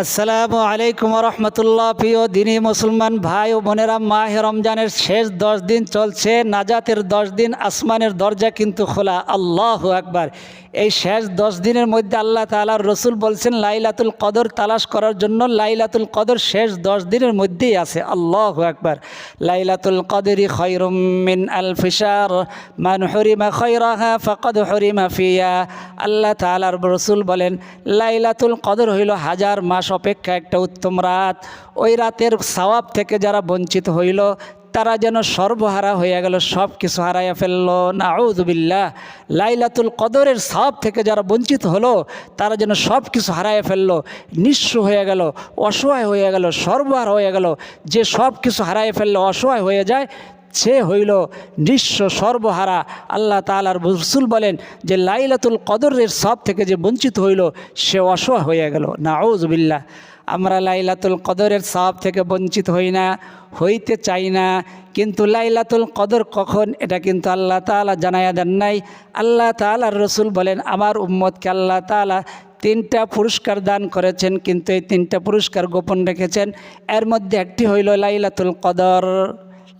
আসসালামু আলাইকুম রহমতুল্লাহ প্রিয় দিনী মুসলমান ভাই ও বোনেরা, মাহে রমজানের শেষ দশ দিন চলছে, নাজাতের দশ দিন, আসমানের দরজা কিন্তু খোলা। আল্লাহ আকবার। এই শেষ দশ দিনের মধ্যে আল্লাহ তালার রসুল বলছেন, লাইলাতুল কদর তালাশ করার জন্য লাইলাতুল কদর শেষ দশ দিনের মধ্যেই আছে। আল্লাহ আকবার। লাইলাতুল কদরি খৈরুম মিন আল ফিসার মান হরিমা খৈরাহা ফকদ হরিমা ফিয়া আল্লাহ তালার রসুল বলেন, লাইলাতুল কদর হইল হাজার মাস অপেক্ষা একটা উত্তম রাত। ওই রাতের সওয়াব থেকে যারা বঞ্চিত হইল, তারা যেন সর্বহারা হয়ে গেল সব কিছু হারাইয়া ফেলল। নাউজবিল্লাহ লাইলাতুল কদরের সব থেকে যারা বঞ্চিত হলো, তারা যেন সব কিছু হারাইয়া ফেলল। নিঃস্ব হয়ে গেল, অসহায় হয়ে গেল, সর্বহারা হয়ে গেল। যে সব কিছু হারাইয়া ফেলল অসহায় হয়ে যায় সে হইল নিঃস্ব সর্বহারা। আল্লাহ তালার রসুল বলেন যে লাইলাতুল কদরের সব থেকে যে বঞ্চিত হইল, সে অসহায় হয়ে গেল। নাউজবিল্লাহ আমরা লাইলাতুল কদরের সব থেকে বঞ্চিত হই না, হইতে চাই না। কিন্তু লাইলাতুল কদর কখন, এটা কিন্তু আল্লাহ তালা জানাইয়া দেন নাই। আল্লাহ তালার রসুল বলেন, আমার উম্মতকে আল্লাহ তালা তিনটা পুরস্কার দান করেছেন, কিন্তু এই তিনটা পুরস্কার গোপন রেখেছেন। এর মধ্যে একটি হইল লাইলাতুল কদর।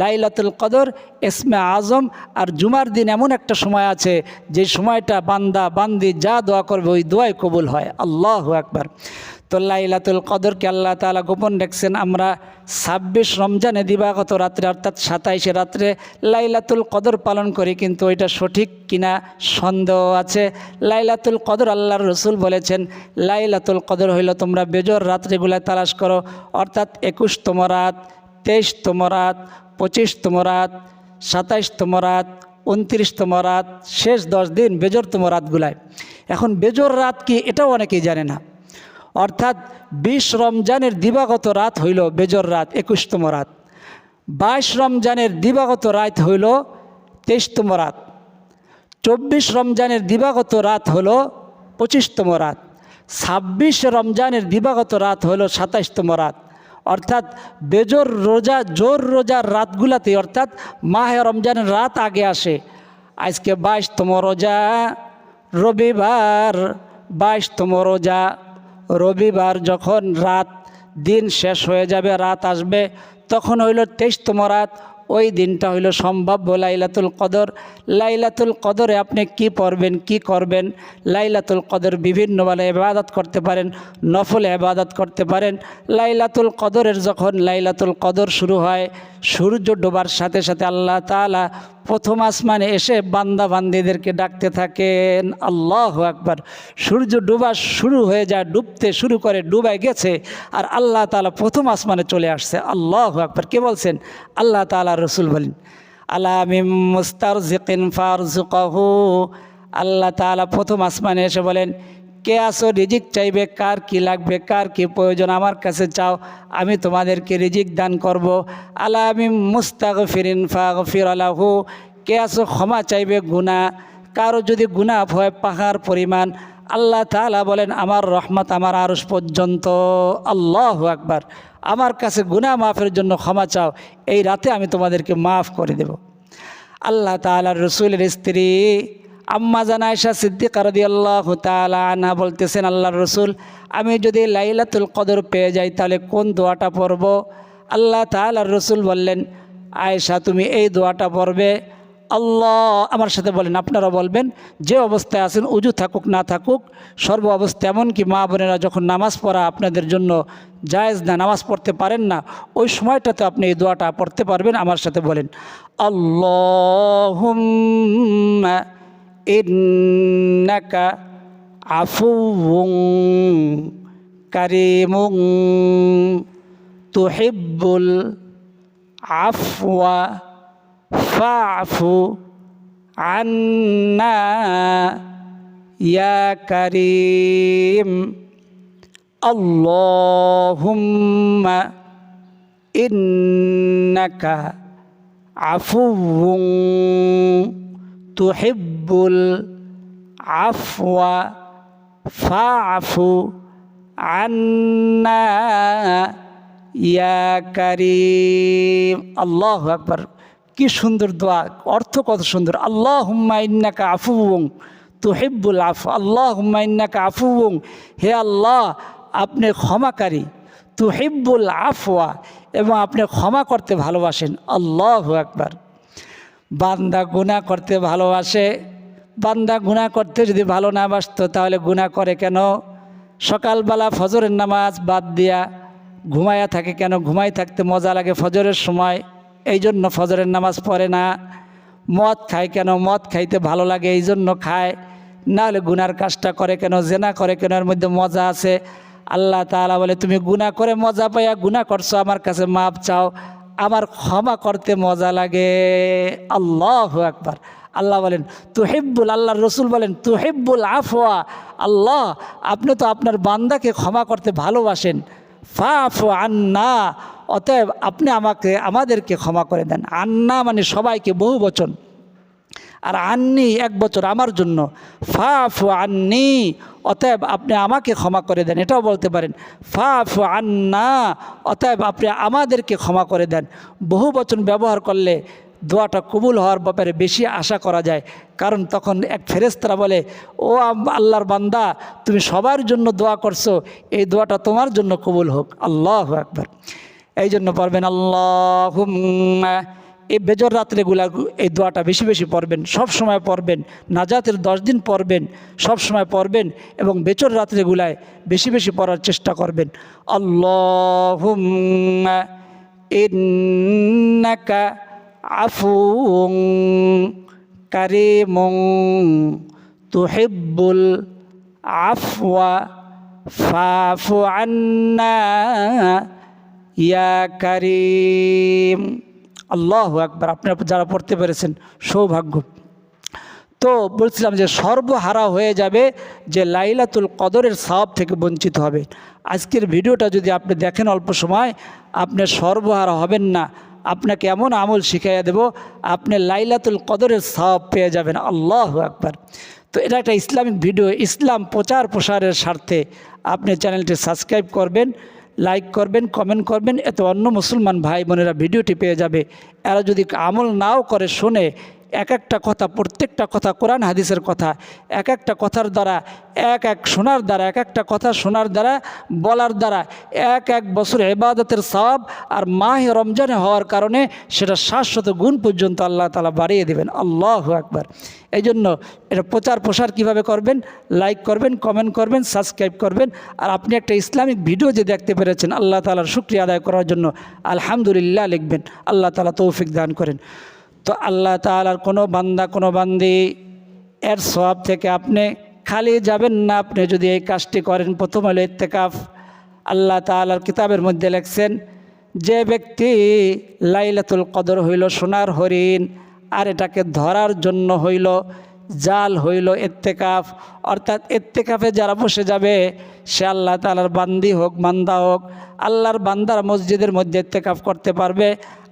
লাইলাতুল কদর এসমে আজম আর জুমার দিন এমন একটা সময় আছে যে সময়টা বান্দা, বান্দি যা দোয়া করবে ওই দোয়াই কবুল হয়। আল্লাহ একবার তো লাইলাতুল কদরকে আল্লাহ তালা গোপন রেখেছেন, আমরা ছাব্বিশ রমজানে দিবাগত রাত্রে অর্থাৎ সাতাইশে রাত্রে লাইলাতুল কদর পালন করি, কিন্তু ওইটা সঠিক কিনা সন্দেহ আছে। লাইলাতুল কদর আল্লাহর রসুল বলেছেন, লাইলাতুল কদর হইল তোমরা বেজর রাত্রিগুলো তালাশ করো। অর্থাৎ একুশতম রাত, তেইশতম রাত পঁচিশতম রাত, সাতাইশতম রাত, উনত্রিশতম রাত, শেষ দশ দিন বেজরতম রাতগুলায়। এখন বেজর রাত কি এটাও অনেকেই জানে না। অর্থাৎ বিশ রমজানের দিবাগত রাত হইল বেজর রাত, একুশতম রাত। বাইশ রমজানের দিবাগত রাত হইল তেইশতম রাত। চব্বিশ রমজানের দিবাগত রাত হল পঁচিশতম রাত। ছাব্বিশ রমজানের দিবাগত রাত হইল সাতাইশতম রাত। অর্থাৎ বেজোর রোজা, জোর রোজার রাতগুলাতে, অর্থাৎ মাহে রমজানের রাত আগে আসে। আজকে বাইশতম রোজা, রবিবার বাইশতম রোজা। রবিবার যখন রাত দিন শেষ হয়ে যাবে, রাত আসবে, তখন হইল তেইশতম রাত। ওই দিনটা হইল সম্ভাব্য লাইলাতুল কদর। লাইলাতুল কদরে আপনি কি পড়বেন, কি করবেন? লাইলাতুল কদর বিভিন্ন বেলা এবাদত করতে পারেন, নফল এবাদত করতে পারেন। লাইলাতুল কদরের যখন লাইলাতুল কদর শুরু হয় সূর্য ডোবার সাথে সাথে আল্লাহ তালা প্রথম আসমানে এসে বান্দা বান্দিদেরকে ডাকতে থাকেন, আল্লাহ একবার সূর্য ডুবা শুরু হয়ে যায়, ডুবতে শুরু করে, ডুবায় গেছে, আর আল্লাহ তালা প্রথম আসমানে চলে আসছে, আল্লাহ একবার কে বলছেন? আল্লাহ তালা রসুল বলেন আল্লাহ মুস্তার জিকিন ফারজুকাহু আল্লাহ তালা প্রথম আসমানে এসে বলেন কে আসো? রিজিক চাইবে কার? কি লাগবে? কার কি প্রয়োজন? আমার কাছে চাও, আমি তোমাদেরকে রিজিক দান করব। আল্লাহ আমি মুস্তাক ফিরিন ফাগ ফির আলাহু কে আসো? ক্ষমা চাইবে গুণা কারও যদি গুণা হয়, পাহাড় পরিমাণ। আল্লাহ তালা বলেন, আমার রহমত আমার আরস পর্যন্ত। আল্লাহ আকবার। আমার কাছে গুণা মাফের জন্য ক্ষমা চাও। এই রাতে আমি তোমাদেরকে মাফ করে দেব। আল্লাহ তালার রসুলের স্ত্রী আম্মা জানায়শা সিদ্দিক রদি আল্লাহ তালা আনা বলতেছেন, আল্লাহর রসুল, আমি যদি লাইলাতুল কদর পেয়ে যাই, তাহলে কোন দোয়াটা পড়ব? আল্লাহ তালার রসুল বললেন, আয়েশা, তুমি এই দোয়াটা পড়বে। আল্লাহ আমার সাথে বলেন, আপনারা বলবেন, যে অবস্থায় আছেন, উজু থাকুক, না থাকুক, সর্ব অবস্থা এমনকি মা বোনেরা যখন নামাজ পড়া আপনাদের জন্য জায়েজ না, নামাজ পড়তে পারেন না, ওই সময়টাতে আপনি এই দোয়াটা পড়তে পারবেন, আমার সাথে বলেন। আল্লাহ ইন্নাকা আফুউং কারিমুং তুহিব্বুল আফওয়া ফাফু আন্না ইয়া কারিম আল্লাহুম্মা ইন্নাকা আফুউং তুহিব্বুল আফওয়া ফাফু আন্না, ইয়া আল্লাহ আকবার। কি সুন্দর দোয়া। অর্থ কত সুন্দর। আল্লাহ হুম্মা ইন্নাকা আফুউং তুহিব্বুল আফ। আল্লাহ হুম্মা ইন্নাকা আফুউং হে আল্লাহ, আপনি ক্ষমাকারী। তুহিব্বুল আফওয়া। এবং আপনি ক্ষমা করতে ভালোবাসেন। আল্লাহ একবার বান্দা গুণা করতে ভালোবাসে। বান্দা গুণা করতে যদি ভালো না বাসতো, তাহলে গুণা করে কেন? সকালবেলা ফজরের নামাজ বাদ দিয়া ঘুমায়া থাকে কেন? ঘুমাই থাকতে মজা লাগে ফজরের সময় এই জন্য ফজরের নামাজ পড়ে না। মদ খায় কেন? মদ খাইতে ভালো লাগে এই জন্য খায়। না হলে গুনার কাজটা করে কেন? জেনা করে কেন? এর মধ্যে মজা আছে। আল্লাহ তাআলা বলে, তুমি গুনাহ করে মজা পাইয়া গুনাহ করছ, আমার কাছে মাপ চাও। আমার ক্ষমা করতে মজা লাগে। আল্লাহ একবার আল্লাহ বলেন, তুহিব্বুল আল্লাহ রসুল বলেন, তুহিব্বুল আফওয়া, আল্লাহ, আপনি তো আপনার বান্দাকে ক্ষমা করতে ভালোবাসেন। ফা ফাফু আন্না, অতএব আপনি আমাকে, আমাদেরকে ক্ষমা করে দেন। আন্না মানে সবাইকে বহু বচন। আর আন্নি এক বছর আমার জন্য। ফাফু আন্নি, অতএব আপনি আমাকে ক্ষমা করে দেন। এটাও বলতে পারেন ফাফু আন্না, অতএব আপনি আমাদেরকে ক্ষমা করে দেন। বহু বচন ব্যবহার করলে দোয়াটা কবুল হওয়ার ব্যাপারে বেশি আশা করা যায়। কারণ তখন এক ফেরেস্তারা বলে, ও আল্লাহর বান্দা, তুমি সবার জন্য দোয়া করছ, এই দোয়াটা তোমার জন্য কবুল হোক। আল্লাহ একবার এই জন্য পড়বেন আল্লাহ এই বেজর রাত্রেগুলা এই দোয়াটা বেশি বেশি পড়বেন, সব সময় পড়বেন, নাজাতের দশ দিন পড়বেন, সব সময় পড়বেন এবং বেচর রাত্রেগুলায় বেশি বেশি পড়ার চেষ্টা করবেন। আল্লাহ আফুং কারিমুং তুহিব্বুল আফওয়া ফাফু আন্না, ইয়া কারিম। আল্লাহ একবার আপনারা যারা পড়তে পেরেছেন, সৌভাগ্য। তো বলছিলাম যে সর্বহারা হয়ে যাবে যে লাইলাতুল কদরের সাহাব থেকে বঞ্চিত হবে। আজকের ভিডিওটা যদি আপনি দেখেন অল্প সময়, আপনি সর্বহারা হবেন না। আপনাকে এমন আমল শিখাইয়া দেব, আপনি লাইলাতুল কদরের সাপ পেয়ে যাবেন। আল্লাহ একবার তো এটা একটা ইসলামিক ভিডিও, ইসলাম প্রচার প্রসারের স্বার্থে আপনি চ্যানেলটি সাবস্ক্রাইব করবেন, লাইক করবেন, কমেন্ট করবেন, এত অন্য মুসলমান ভাই বোনেরা ভিডিওটি পেয়ে যাবে। এরা যদি আমল নাও করে, শোনে এক একটা কথা, প্রত্যেকটা কথা কোরআন হাদিসের কথা, এক একটা কথার দ্বারা, এক এক শোনার দ্বারা, এক একটা কথা শোনার দ্বারা, বলার দ্বারা, এক এক বছর এবাদতের সব আর মাহে রমজানে হওয়ার কারণে সেটা শাশ্বত গুণ পর্যন্ত আল্লাহ তালা বাড়িয়ে দেবেন। আল্লাহ একবার এই জন্য এটা প্রচার প্রসার কীভাবে করবেন? লাইক করবেন, কমেন্ট করবেন, সাবস্ক্রাইব করবেন। আর আপনি একটা ইসলামিক ভিডিও যে দেখতে পেরেছেন, আল্লাহ তালার শুক্রিয়া আদায় করার জন্য আলহামদুলিল্লাহ লিখবেন। আল্লাহ তালা তৌফিক দান করেন। তো আল্লাহ তালার কোনো বান্দা, কোনো বান্দি, এর সব থেকে আপনি খালি যাবেন না। আপনি যদি এই কাজটি করেন, প্রথম হলো ইত্তেকাফ। আল্লাহ তালার কিতাবের মধ্যে লেখছেন, যে ব্যক্তি লাইলাতুল কদর হইল সোনার হরিণ, আর এটাকে ধরার জন্য হইল জাল হইল এত্তেকাফ অর্থাৎ এত্তেকাফে যারা বসে যাবে, সে আল্লাহ তালার বান্দি হোক, বান্দা হোক, আল্লাহর বান্দার মসজিদের মধ্যে এত্তেকাফ করতে পারবে।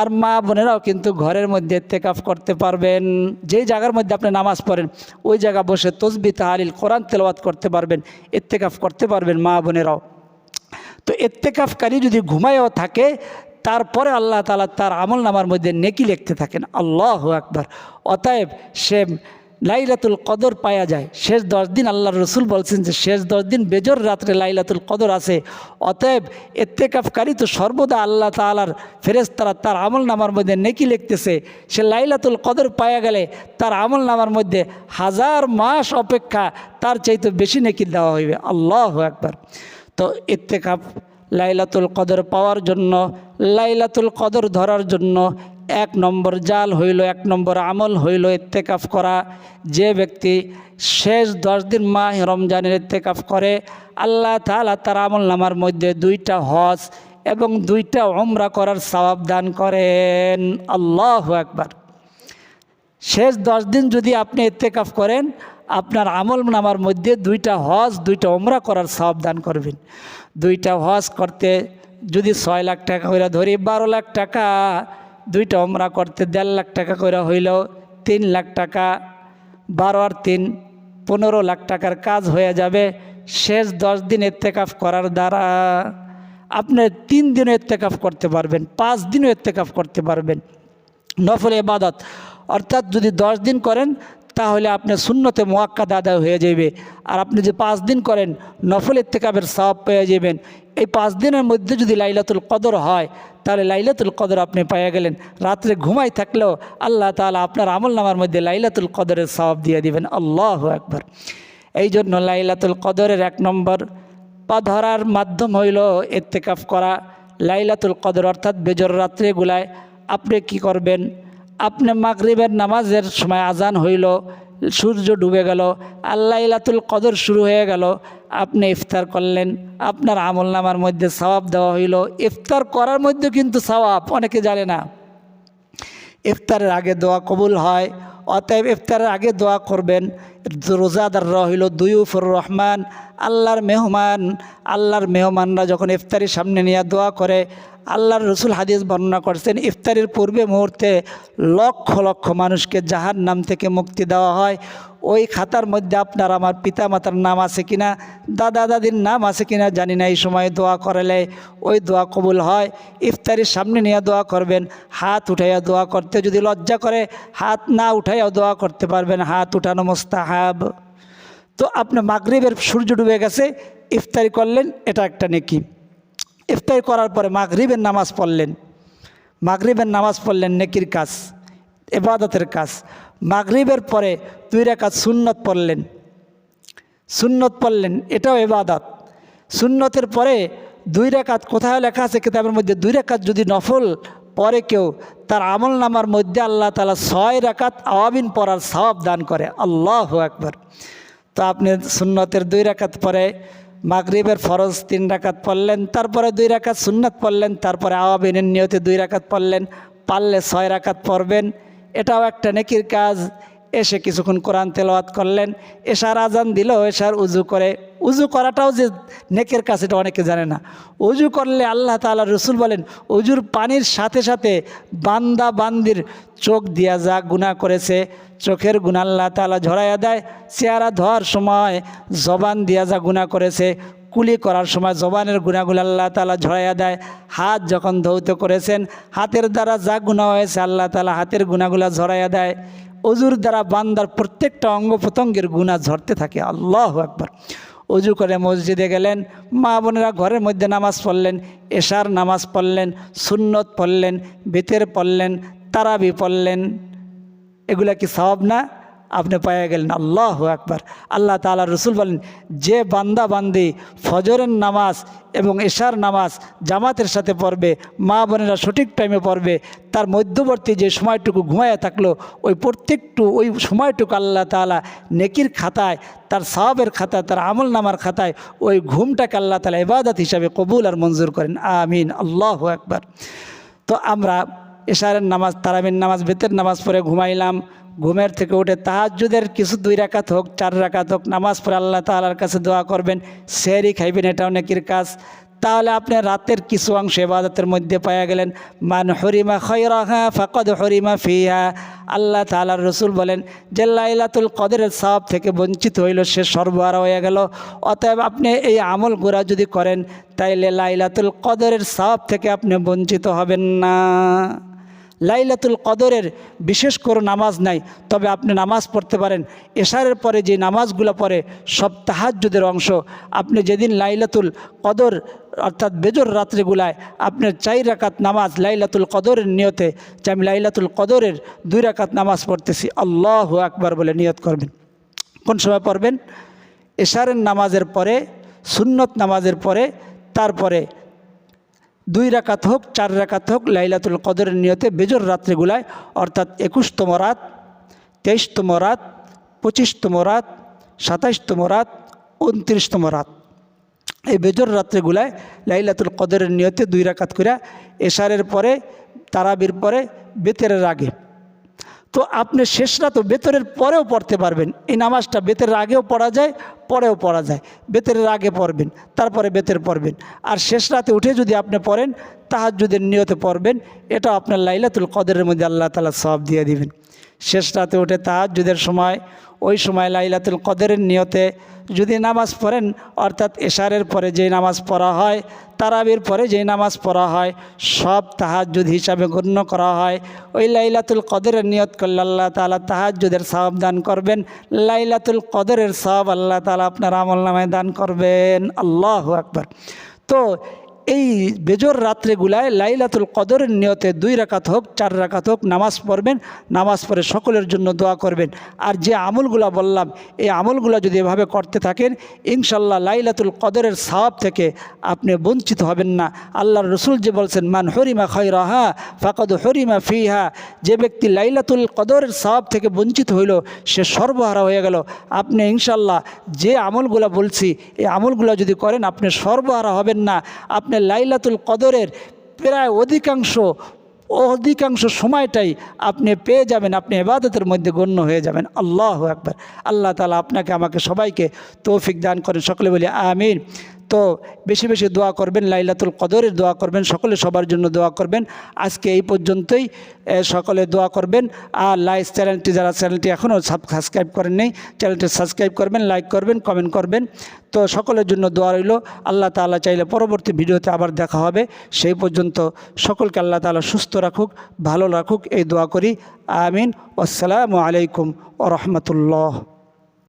আর মা বোনেরাও কিন্তু ঘরের মধ্যে এত্তেকাফ করতে পারবেন। যেই জায়গার মধ্যে আপনি নামাজ পড়েন, ওই জায়গা বসে তসবি, তাহালিল, কোরআন, তেলাওয়াত করতে পারবেন এত্তেকাফ করতে পারবেন মা বোনেরাও। তো এত্তেকাফকারী যদি ঘুমায়ও থাকে, তারপরে আল্লাহ তালা তার আমল নামার মধ্যে নেকি লিখতে থাকেন। আল্লাহ আকবার। অতএব সে লাইলাতুল কদর পাওয়া যায়। শেষ দশ দিন আল্লাহ রসুল বলছেন যে, শেষ দশ দিন বেজর রাত্রে লাইলাতুল কদর আছে। অতএব এত্তেকাফকারী তো সর্বদা আল্লাহ তালার ফেরেস্তারা তার আমল নামার মধ্যে নেকি লিখতেছে। সে লাইলাতুল কদর পাওয়া গেলে তার আমল নামার মধ্যে হাজার মাস অপেক্ষা তার চাইতে বেশি নেকি দেওয়া হইবে। আল্লাহ একবার তো ইত্তেকাফ লাইলাতুল কদর পাওয়ার জন্য, লাইলাতুল কদর ধরার জন্য এক নম্বর জাল হইল, এক নম্বর আমল হইল ইত্তেকাফ করা। যে ব্যক্তি শেষ দশ দিন মাহ রমজানের ইত্তেকাফ করে, আল্লাহ তালা তার আমল নামার মধ্যে দুইটা হজ এবং দুইটা ওমরা করার সওয়াব দান করেন। আল্লাহ একবার শেষ দশ দিন যদি আপনি ইত্তেকাফ করেন, আপনার আমল নামার মধ্যে দুইটা হজ, দুইটা ওমরা করার সব দান করবেন। দুইটা হজ করতে যদি ছয় লাখ টাকা করে ধরি, বারো লাখ টাকা। দুইটা ওমরা করতে দেড় লাখ টাকা করে হইল তিন লাখ টাকা, বারো আর তিন, পনেরো লাখ টাকার কাজ হয়ে যাবে। শেষ দশ দিন ইত্তেকাফ করার দ্বারা আপনি তিন দিনও ইত্তেকাফ করতে পারবেন, পাঁচ দিনও ইত্তেকাফ করতে পারবেন। নফল এবাদত অর্থাৎ যদি দশ দিন করেন, তাহলে আপনার শূন্যতে মোয়াক্কাদ দাদা হয়ে যাবে আর আপনি যে পাঁচ দিন করেন, নফল ইত্তেকাবের সব পেয়ে যাবেন এই পাঁচ দিনের মধ্যে যদি লাইলাতুল কদর হয়, তাহলে লাইলাতুল কদর আপনি পাইয়া গেলেন। রাত্রে ঘুমাই থাকলেও আল্লাহ তালা আপনার আমল নামার মধ্যে লাইলাতুল কদরের সব দিয়ে দিবেন। আল্লাহ একবার এই জন্য লাইলাতুল কদরের এক নম্বর পা ধরার মাধ্যম হইল এত্তেকাফ করা। লাইলাতুল কদর অর্থাৎ বেজর রাত্রেগুলায় আপনি কি করবেন? আপনি মাগরিবের নামাজের সময় আজান হইল, সূর্য ডুবে গেল, আল্লাইলাতুল কদর শুরু হয়ে গেল। আপনি ইফতার করলেন, আপনার আমল নামার মধ্যে সওয়াব দেওয়া হইল। ইফতার করার মধ্যে কিন্তু সওয়াব, অনেকে জানে না। ইফতারের আগে দোয়া কবুল হয়, অতএব ইফতারের আগে দোয়া করবেন। রোজাদার রহিল দুইউফুর রহমান, আল্লাহর মেহমান, আল্লাহর মেহমানরা যখন ইফতারির সামনে নিয়ে দোয়া করে, আল্লাহর রসুল হাদিস বর্ণনা করছেন, ইফতারির পূর্বে মুহূর্তে লক্ষ লক্ষ মানুষকে জাহার নাম থেকে মুক্তি দেওয়া হয়। ওই খাতার মধ্যে আপনার আমার পিতা মাতার নাম আছে কিনা, দাদা দাদির নাম আছে কিনা জানি না, এই সময় দোয়া করালে ওই দোয়া কবুল হয়। ইফতারির সামনে নিয়ে দোয়া করবেন, হাত উঠাইয়া দোয়া করতে, যদি লজ্জা করে, হাত না উঠাইয়া দোয়া করতে পারবেন, হাত উঠানো মোস্তাহাব। তো আপনি মাগরিবের সূর্য ডুবে গেছে, ইফতারি করলেন, এটা একটা নেকি। ইফতারি করার পরে মাগরিবের নামাজ পড়লেন। মাগরিবের নামাজ পড়লেন নেকির কাজ, এবাদতের কাজ। মাগরিবের পরে দুই রেখাত সুন্নত পড়লেন। সুন্নত পড়লেন, এটাও এবাদত সুন্নতের পরে দুই রেখাত, কোথায় লেখা আছে কিতাবের মধ্যে, দুই রেখাত যদি নফল পরে কেউ, তার আমল নামার মধ্যে আল্লাহ তালা ছয় রেখাত আওয়াবিন পড়ার সওয়াব দান করে। আল্লাহ একবার তো আপনি সুন্নতের দুই রেখাত পরে মাগরিবের ফরজ তিন রাকাত পড়লেন, তারপরে দুই রাকাত সুন্নাত পড়লেন, তারপরে আওয়াবিনের নিয়তে দুই রাকাত পড়লেন, পারলে ছয় রাকাত পড়বেন। এটাও একটা নেকির কাজ। এসে কিছুক্ষণ কোরআন তেলাওয়াত করলেন। এশার আজান দিল এশার উজু করে। উজু করাটাও যে নেকের কাজ, এটা অনেকে জানে না। উজু করলে আল্লাহ তাআলা রসুল বলেন, উজুর পানির সাথে সাথে বান্দা বান্দির চোখ দিয়া যা গুণা করেছে, চোখের গুণ আল্লাহ তালা ঝরাইয়া দেয়। চেহারা ধোয়ার সময় জবান দিয়া যা গুণা করেছে কুলি করার সময় জবানের গুণাগুলো আল্লাহ তালা ঝরাইয়া দেয়। হাত যখন ধৌত করেছেন, হাতের দ্বারা যা গুণা হয়েছে আল্লাহ তালা হাতের গুণাগুলা ঝরাইয়া দেয়। অজুর দ্বারা বান্দার প্রত্যেকটা অঙ্গ প্রত্যঙ্গের গুণা ঝরতে থাকে। আল্লাহ একবার অজু করে মসজিদে গেলেন, মা বোনেরা ঘরের মধ্যে নামাজ পড়লেন, এশার নামাজ পড়লেন, সুন্নত পড়লেন, বেতের পড়লেন, তারাবি পড়লেন। এগুলা কি সব না? আপনি পাইয়া গেলেন। আল্লাহ একবার আল্লাহ তালা রসুল বলেন, যে বান্দা বান্দি ফজরের নামাজ এবং এশার নামাজ জামাতের সাথে পড়বে, মা বোনেরা সঠিক টাইমে পড়বে, তার মধ্যবর্তী যে সময়টুকু ঘুমাইয়া থাকল, ওই প্রত্যেকটু, ওই সময়টুকু আল্লাহ তালা নেকির খাতায়, তার সাহাবের খাতায়, তার আমল নামার খাতায়, ওই ঘুমটাকে আল্লাহ তালা ইবাদত হিসাবে কবুল আর মঞ্জুর করেন। আমিন। আল্লাহ একবার তো আমরা এশারের নামাজ, তারাবির নামাজ, বেতের নামাজ পড়ে ঘুমাইলাম। ঘুমের থেকে উঠে তাহাজুদের কিছু দুই রাকাত হোক, চার রাকাত হোক, নামাজ পড়ে আল্লাহ তালার কাছে দোয়া করবেন সেরি খাইবেন এটা অনেকের কাজ। তাহলে আপনি রাতের কিছু অংশ এবাদতের মধ্যে পাওয়া গেলেন, মান হরিমা খৈরহা ফাকদ হরিমা ফিহা। আল্লাহ তালার রসুল বলেন, যে লাইলাতুল কদরের সব থেকে বঞ্চিত হইল, সে সর্বহারা হয়ে গেল। অতএব আপনি এই আমল গোড়া যদি করেন, তাইলে লাইলাতুল কদরের সব থেকে আপনি বঞ্চিত হবেন না। লাইলাতুল কদরের বিশেষ করে নামাজ নাই, তবে আপনি নামাজ পড়তে পারেন। এশারের পরে যে নামাজগুলো পড়ে, সব তাহাজ্জুদের অংশ। আপনি যেদিন লাইলাতুল কদর, অর্থাৎ বেজর রাত্রিগুলায় আপনার চাই রাকাত নামাজ লাইলাতুল কদরের নিয়তে, যে আমি লাইলাতুল কদরের দুই রাকাত নামাজ পড়তেছি, আল্লাহ আকবার বলে নিয়ত করবেন। কোন সময় পড়বেন? এশারের নামাজের পরে, সুন্নত নামাজের পরে, তারপরে দুই রাকাত হোক, চার রাকাত হোক, লাইলাতুল কদরের নিয়তে বেজর রাত্রিগুলায় অর্থাৎ একুশতম রাত, তেইশতম রাত, পঁচিশতম রাত, সাতাইশতম রাত, উনত্রিশতম রাত। এই বেজর রাত্রিগুলায় লাইলাতুল কদরের নিয়তে দুই রাকাত করে এশারের পরে, তারাবির পরে বেতের আগে। তো আপনি শেষ রাতও বেতরের পরেও পড়তে পারবেন। এই নামাজটা বেতের আগেও পড়া যায়, পরেও পড়া যায়। বেতরের আগে পড়বেন, তারপরে বেতের পড়বেন। আর শেষ রাতে উঠে যদি আপনি পড়েন তাহাজুদের নিয়তে পড়বেন এটা আপনার লাইলাতুল কদরের মধ্যে আল্লাহ তালা সব দিয়ে দিবেন। শেষ রাতে উঠে তাহাজুদের সময় ওই সময় লাইলাতুল কদরের নিয়তে যদি নামাজ পড়েন, অর্থাৎ এশারের পরে যেই নামাজ পড়া হয়, তারাবির পরে যেই নামাজ পড়া হয়, সব তাহাজ্জুদ হিসাবে গণ্য করা হয়। ওই লাইলাতুল কদরের নিয়ত করলে আল্লাহ তালা তাহাজ্জুদের সব দান করবেন। লাইলাতুল কদরের সব আল্লাহ তালা আপনার আমল নামায় দান করবেন। আল্লাহ আকবার। তো এই বেজর রাত্রেগুলায় লাইলাতুল কদরের নিয়তে দুই রাকাত হোক, চার রাকাত হোক নামাজ পড়বেন, নামাজ পড়ে সকলের জন্য দোয়া করবেন। আর যে আমলগুলা বললাম, এই আমলগুলা যদি এভাবে করতে থাকেন, ইনশাল্লাহ লাইলাতুল কদরের সাহাব থেকে আপনি বঞ্চিত হবেন না। আল্লাহর রসুল যে বলছেন, মান হরিমা খৈরাহা ফাকদ হরিমা ফিহা যে ব্যক্তি লাইলাতুল কদরের সাহাব থেকে বঞ্চিত হইল, সে সর্বহারা হয়ে গেল। আপনি ইনশাল্লাহ যে আমলগুলা বলছি, এই আমলগুলা যদি করেন, আপনি সর্বহারা হবেন না। আপনি লাইলাতুল কদরের প্রায় অধিকাংশ অধিকাংশ সময়টাই আপনি পেয়ে যাবেন, আপনি এবাদতের মধ্যে গণ্য হয়ে যাবেন। আল্লাহ একবার আল্লাহ তালা আপনাকে, আমাকে সবাইকে তৌফিক দান করেন। সকলে বলি আমিন। তো বেশি বেশি দোয়া করবেন, লাইলাতুল কদরের দোয়া করবেন, সকলে সবার জন্য দোয়া করবেন। আজকে এই পর্যন্তই সকলে দোয়া করবেন। আর লাইক চ্যানেলটি, যারা চ্যানেলটি এখনও সাবস্ক্রাইব করেন নেই, চ্যানেলটি সাবস্ক্রাইব করবেন, লাইক করবেন, কমেন্ট করবেন। তো সকলের জন্য দোয়া রইল। আল্লাহ তাআলা চাইলে পরবর্তী ভিডিওতে আবার দেখা হবে। সেই পর্যন্ত সকলকে আল্লাহ তাআলা সুস্থ রাখুক, ভালো রাখুক, এই দোয়া করি। আমিন। আসসালামু আলাইকুম ও রহমতুল্লাহ।